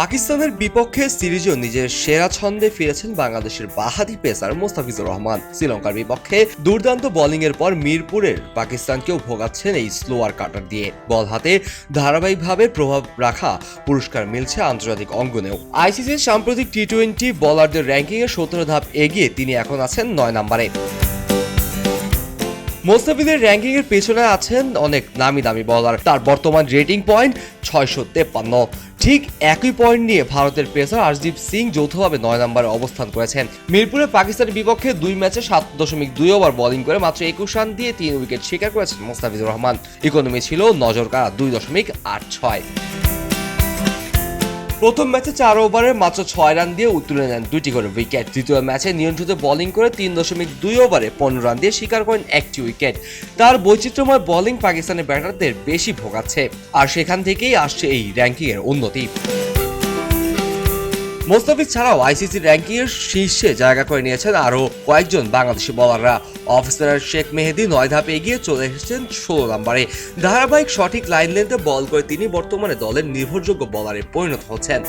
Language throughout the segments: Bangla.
পাকিস্তানের বিপক্ষে সিরিজেও নিজের সেরা ছন্দে ফিরেছেন বাংলাদেশের বাহাদি পেসার মোস্তাফিজুর রহমান। শ্রীলঙ্কার বিপক্ষে দুর্দান্ত বোলিং এর পর মিরপুরের পাকিস্তানকেও ভোগাচ্ছেন এই স্লোয়ার কাটার দিয়ে। বল হাতে ধারাবাহিকভাবে প্রভাব রাখা পুরস্কার মিলছে আন্তর্জাতিক অঙ্গনেও। আইসিসির সাম্প্রতিক টি টোয়েন্টি বলারদের র্যাঙ্কিং এ সতেরো ধাপ এগিয়ে তিনি এখন আছেন নয় নম্বরে। মোস্তাফিজের র্যাঙ্কিং এর পেছনে আছেন অনেক নামি দামি বলার তার বর্তমান রেটিং পয়েন্ট ছয়শো তেপ্পান্ন। ঠিক একই পয়েন্ট নিয়ে ভারতের পেসার আরদীপ সিং যৌথভাবে নয় নম্বরে অবস্থান করেছেন। মিরপুরে পাকিস্তানের বিপক্ষে দুই ম্যাচে সাত দশমিক দুই ওভার বোলিং করে মাত্র একুশ রান দিয়ে তিন উইকেট শিকার করেছেন মোস্তাফিজুর রহমান। ইকোনমি ছিল নজর কাড়া দুই দশমিক আট ছয়। প্রথম ম্যাচে চার ওভারে মাত্র ছয় রান দিয়ে উত্তরে নেন দুটি করে উইকেট। তৃতীয় ম্যাচে নিয়ন্ত্রিত বোলিং করে তিন দশমিক দুই ওভারে পনেরো রান দিয়ে শিকার করেন একটি উইকেট। তার বৈচিত্র্যময় বোলিং পাকিস্তানের ব্যাটারদের বেশি ভোগাচ্ছে। আর সেখান থেকেই আসছে এই র্যাঙ্কিংয়ের উন্নতি মোস্তাফিজ ছাড়াও আইসিসি র্যাঙ্কিং এর শীর্ষে জায়গা করে নিয়েছেন আরও কয়েকজন বাংলাদেশি বলাররা। অফিসার শেখ মেহেদি নয় ধাপে এগিয়ে চলে এসেছেন ষোলো নম্বরে। ধারাবাহিক সঠিক লাইন লেন্থে বল করে তিনি বর্তমানে দলের নির্ভরযোগ্য বলারে পরিণত হচ্ছেন।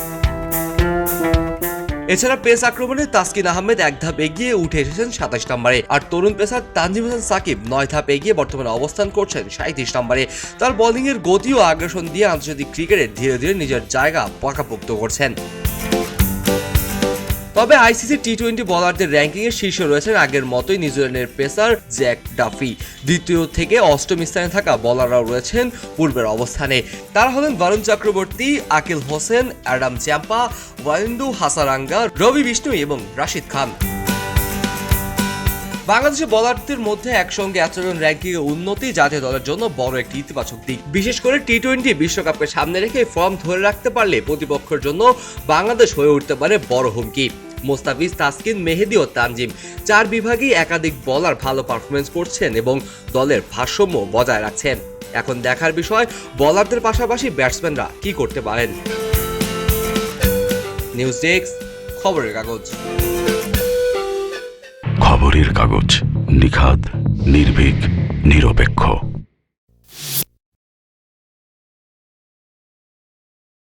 এছাড়া পেস আক্রমণে তাসকিন আহমেদ এক ধাপ এগিয়ে উঠে এসেছেন সাতাশ নম্বরে। আর তরুণ পেসার তানজিম হাসান সাকিব নয় ধাপ এগিয়ে বর্তমানে অবস্থান করছেন সাঁত্রিশ নম্বরে। তার বোলিং এর গতি ও আগ্রাসন দিয়ে আন্তর্জাতিক ক্রিকেটে ধীরে ধীরে নিজের জায়গা পাকাপোক্ত করছেন। তবে আইসিসি টি টোয়েন্টি বলারদের র্যাঙ্কিং এর শীর্ষে রয়েছেন আগের মতোই নিউজিল্যান্ডের পেসার জ্যাক ডাফি। দ্বিতীয় থেকে অষ্টম স্থানে থাকা বলাররাও রয়েছেন পূর্বের অবস্থানে। তারা হলেন Varun Chakravarthy, Akeal Hosein, Adam Zampa, Wanindu Hasaranga, Ravi Bishnoi এবং রাশিদ খান। বাংলাদেশের বলারদের মধ্যে একসঙ্গে এতজন র্যাঙ্কিং এ উন্নতি জাতীয় দলের জন্য বড় একটি ইতিবাচক দিক। বিশেষ করে টি টোয়েন্টি বিশ্বকাপকে সামনে রেখে ফর্ম ধরে রাখতে পারলে প্রতিপক্ষের জন্য বাংলাদেশ হয়ে উঠতে পারে বড় হুমকি। মোস্তাফিজ তাসকিন, মেহেদি ও তানজিম। চার বিভাগেই একাধিক বলার ভালো পারফরমেন্স করছেন এবং দলের ভারসাম্য বজায় রাখছেন। এখন দেখার বিষয় বলারদের পাশাপাশি ব্যাটসম্যানরা কি করতে পারেন? নিউজ ডেস্ক খবরের কাগজ। খবরের কাগজ নিখাদ, নির্ভীক, নিরপেক্ষ।